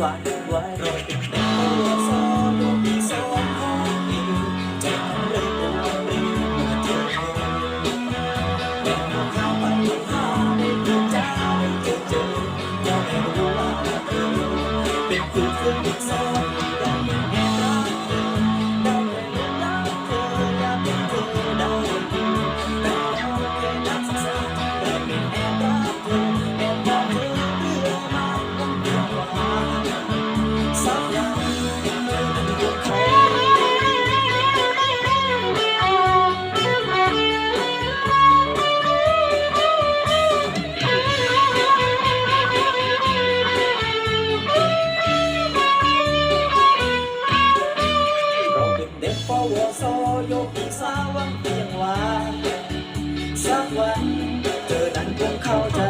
วานไว้รอยยิ้มสองปีสองข้เองใจทำเลยเป็นเป็นเมื่อเธอเจ้าวข้าไม่เพื่อจ้ไม่เจอยัมรู้ว่าเธอเป็นคู่เพื่อนสอง เด็กปวสยกอีสาวังเพียงว่า สักวันเธอนั้นคงเข้าใจ